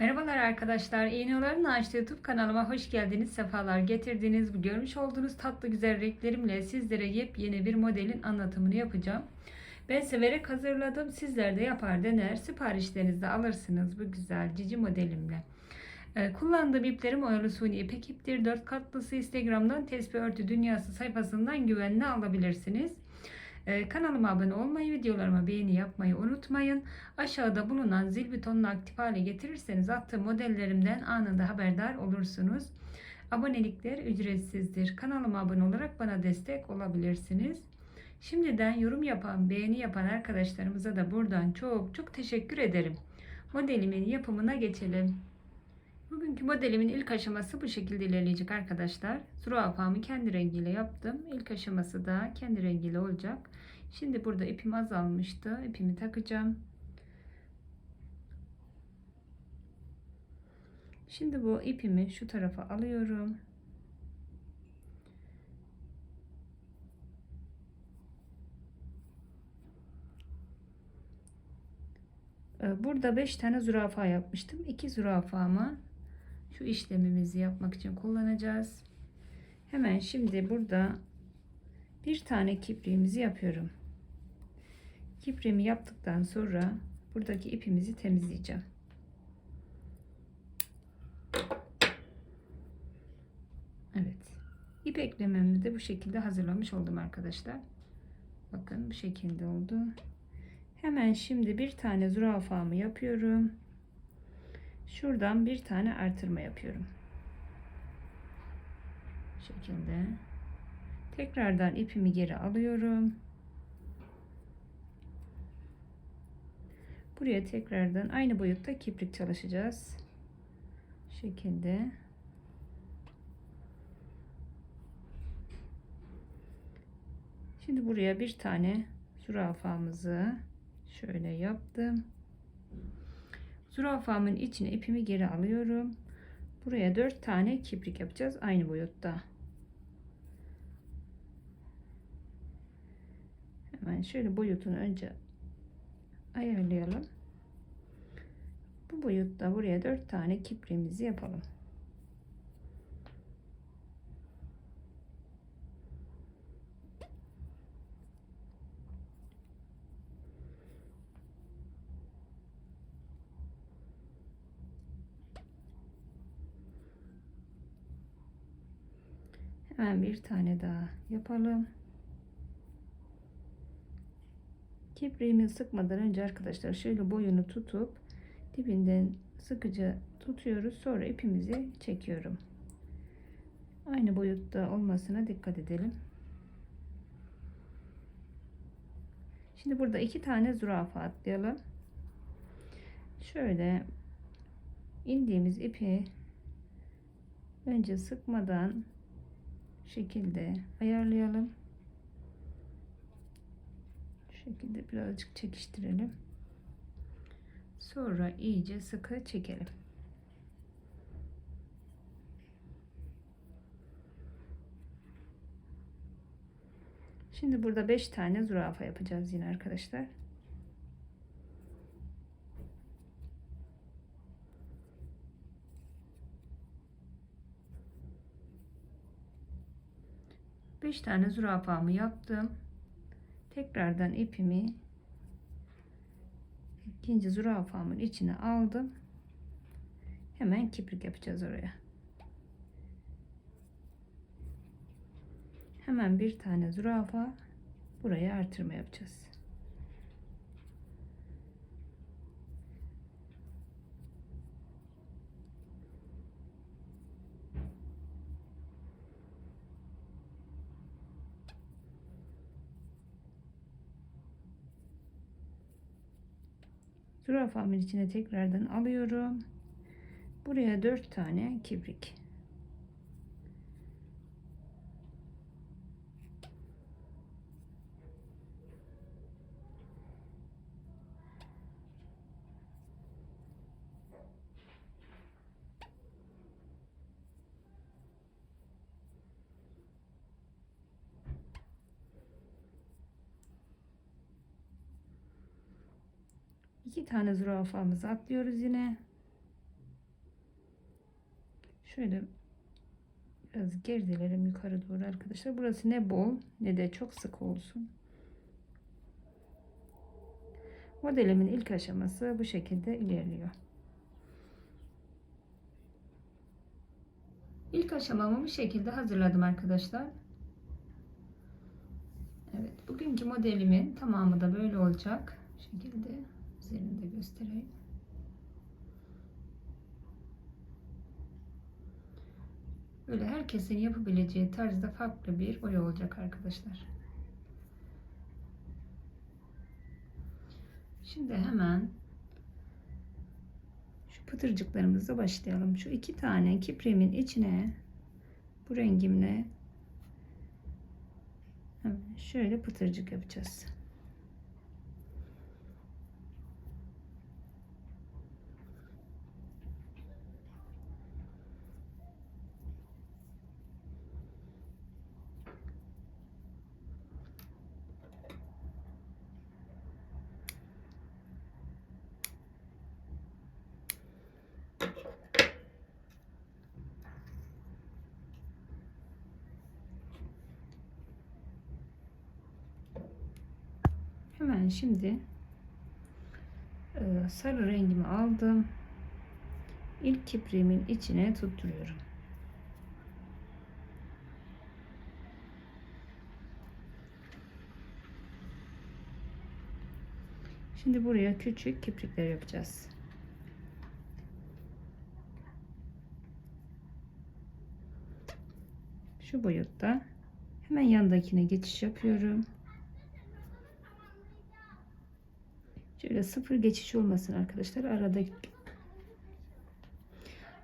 Merhabalar arkadaşlar. İğnelerin Ağaçlı YouTube kanalıma hoş geldiniz. Sefalar getirdiniz. Görmüş olduğunuz tatlı güzel renklerimle sizlere yepyeni bir modelin anlatımını yapacağım. Ben severek hazırladım. Sizler de yapar dener. Siparişlerinizi alırsınız bu güzel cici modelimle. Ee, kullandığım iplerim oyalı suni ipek iptir. 4 katlısı Instagram'dan Tesbih Örtü Dünyası sayfasından güvenle alabilirsiniz. Ee, kanalıma abone olmayı, videolarıma beğeni yapmayı unutmayın. Aşağıda bulunan zil butonunu aktif hale getirirseniz attığım modellerimden anında haberdar olursunuz. Abonelikler ücretsizdir. Kanalıma abone olarak bana destek olabilirsiniz. Şimdiden yorum yapan, beğeni yapan arkadaşlarımıza da buradan çok çok teşekkür ederim. Modelimin yapımına geçelim. Bugünkü modelimin ilk aşaması bu şekilde ilerleyecek arkadaşlar. Zürafamı kendi rengiyle yaptım. İlk aşaması da kendi rengiyle olacak. Şimdi burada ipim azalmıştı. İpimi takacağım. Şimdi bu ipimi şu tarafa alıyorum. Ee, Burada 5 tane zürafa yapmıştım. 2 zürafamı şu işlemimizi yapmak için kullanacağız. Hemen şimdi burada bir tane kipriğimizi yapıyorum. Kipriğimi yaptıktan sonra buradaki ipimizi temizleyeceğim. Evet. İp eklememi de bu şekilde hazırlamış oldum arkadaşlar. Bakın bu şekilde oldu. Hemen şimdi bir tane zürafamı yapıyorum. Şuradan bir tane artırma yapıyorum. Bu şekilde. Tekrardan ipimi geri alıyorum. Buraya tekrardan aynı boyutta kiprik çalışacağız. Bu şekilde. Şimdi buraya bir tane zürafamızı şöyle yaptım. Zürafamın içine ipimi geri alıyorum. Buraya dört tane kiprik yapacağız aynı boyutta. Hemen şöyle boyutunu önce ayarlayalım. Bu boyutta buraya dört tane kipriğimizi yapalım. Hemen bir tane daha yapalım. Kipriğimi sıkmadan önce arkadaşlar şöyle boyunu tutup dibinden sıkıca tutuyoruz. Sonra ipimizi çekiyorum. Aynı boyutta olmasına dikkat edelim. Şimdi burada iki tane zürafa atlayalım. Şöyle indiğimiz ipi önce sıkmadan şekilde ayarlayalım. Şu şekilde birazcık çekiştirelim. Sonra iyice sıkı çekelim. Şimdi burada 5 tane zürafa yapacağız yine arkadaşlar. Beş tane zürafamı yaptım. Tekrardan ipimi ikinci zürafamın içine aldım. Hemen kiprik yapacağız oraya. Hemen bir tane zürafa buraya artırma yapacağız. Zürafamın içine tekrardan alıyorum. Buraya dört tane kibrik. İki tane zürafamızı atlıyoruz yine. Şöyle biraz gerdilerim yukarı doğru arkadaşlar. Burası ne bol ne de çok sık olsun. Modelimin ilk aşaması bu şekilde ilerliyor. İlk aşamamı bu şekilde hazırladım arkadaşlar. Evet, bugünkü modelimin tamamı da böyle olacak. Bu şekilde üzerinde göstereyim. Böyle herkesin yapabileceği tarzda farklı bir boya olacak arkadaşlar. Şimdi hemen şu pıtırcıklarımızla başlayalım. Şu iki tane kiprimin içine bu rengimle şöyle pıtırcık yapacağız. Hemen şimdi e, sarı rengimi aldım. İlk kipriğimin içine tutturuyorum. Şimdi buraya küçük kiprikler yapacağız. Şu boyutta hemen yandakine geçiş yapıyorum. Şöyle sıfır geçiş olmasın arkadaşlar. Arada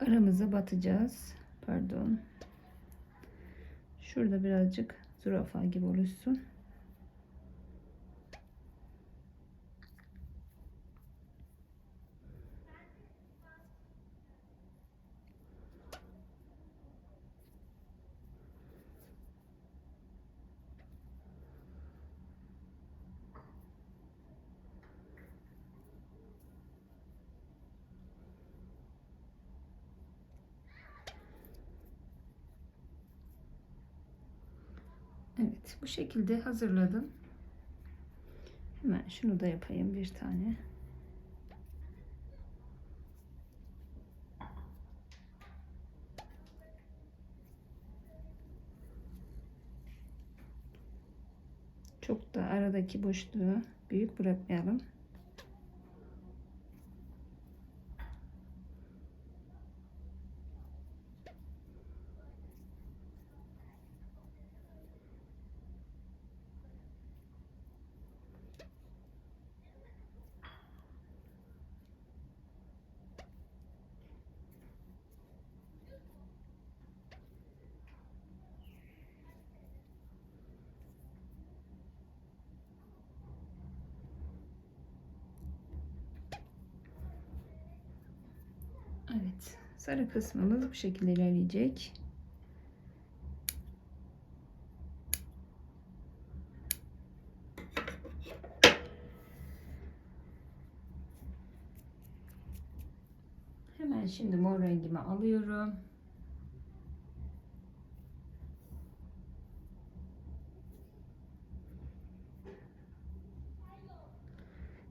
aramıza batacağız. Pardon. Şurada birazcık zürafa gibi oluşsun. Evet bu şekilde hazırladım. Hemen şunu da yapayım bir tane. Çok da aradaki boşluğu büyük bırakmayalım. Evet. Sarı kısmımız bu şekilde ilerleyecek. Hemen şimdi mor rengimi alıyorum.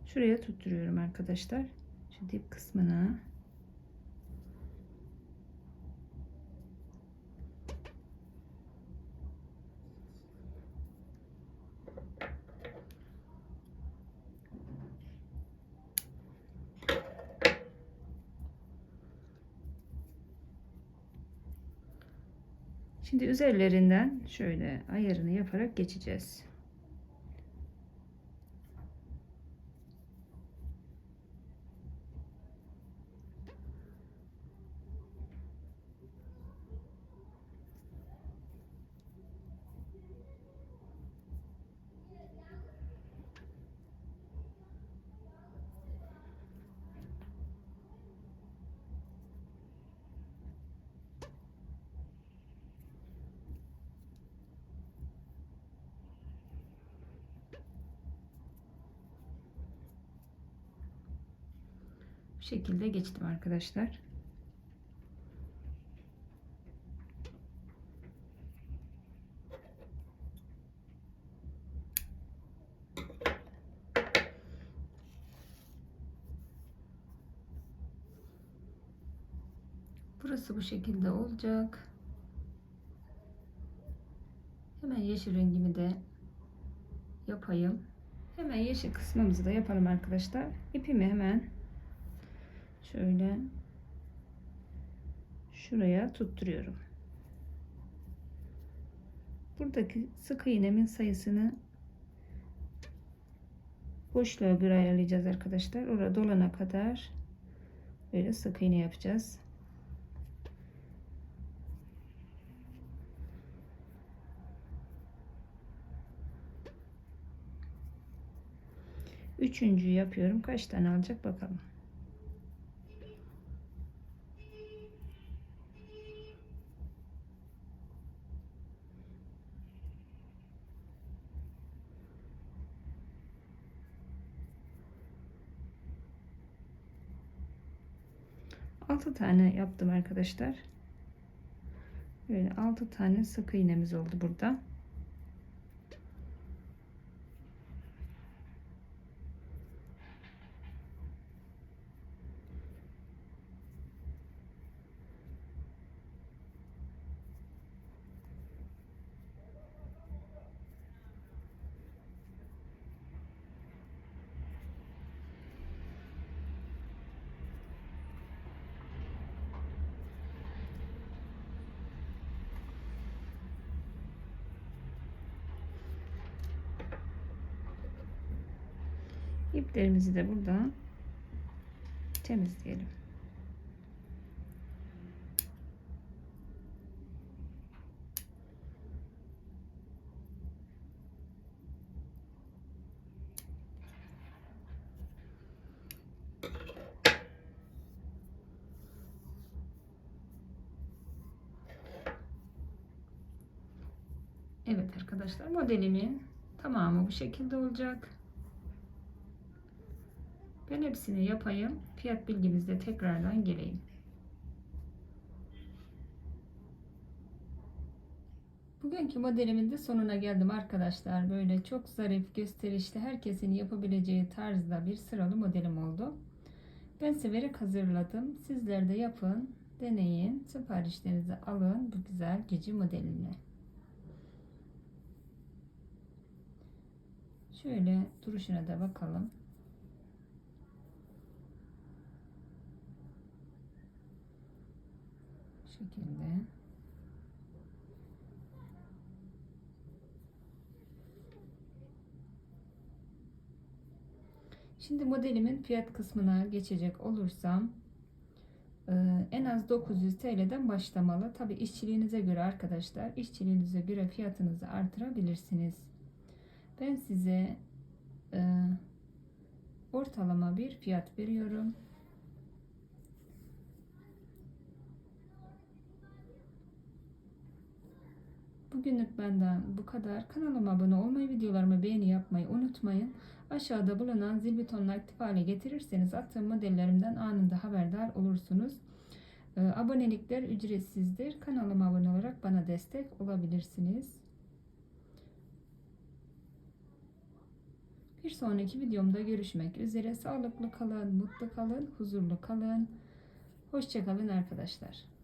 Şuraya tutturuyorum arkadaşlar. Şu dip kısmına. Şimdi üzerlerinden şöyle ayarını yaparak geçeceğiz. şekilde geçtim arkadaşlar. Burası bu şekilde olacak. Hemen yeşil rengimi de yapayım. Hemen yeşil kısmımızı da yapalım arkadaşlar. İpimi hemen şöyle şuraya tutturuyorum. Buradaki sık iğnemin sayısını boşluğa göre ayarlayacağız arkadaşlar. Orada dolana kadar böyle sık iğne yapacağız. Üçüncü yapıyorum. Kaç tane alacak bakalım. Altı tane yaptım arkadaşlar. Böyle altı tane sık iğnemiz oldu burada. İplerimizi de buradan temizleyelim. Evet arkadaşlar modelimin tamamı bu şekilde olacak. Ben hepsini yapayım. Fiyat bilgimizde tekrardan geleyim. Bugünkü modelimin de sonuna geldim arkadaşlar. Böyle çok zarif, gösterişli, herkesin yapabileceği tarzda bir sıralı modelim oldu. Ben severek hazırladım. Sizler de yapın, deneyin, siparişlerinizi alın bu güzel gece modeline. Şöyle duruşuna da bakalım. Şekilde. Şimdi modelimin fiyat kısmına geçecek olursam e, en az 900 TL'den başlamalı. Tabi işçiliğinize göre arkadaşlar işçiliğinize göre fiyatınızı artırabilirsiniz. Ben size e, ortalama bir fiyat veriyorum. Bugünlük benden bu kadar. Kanalıma abone olmayı, videolarımı beğeni yapmayı unutmayın. Aşağıda bulunan zil butonunu aktif hale getirirseniz attığım modellerimden anında haberdar olursunuz. Ee, abonelikler ücretsizdir. Kanalıma abone olarak bana destek olabilirsiniz. Bir sonraki videomda görüşmek üzere. Sağlıklı kalın, mutlu kalın, huzurlu kalın. Hoşçakalın arkadaşlar.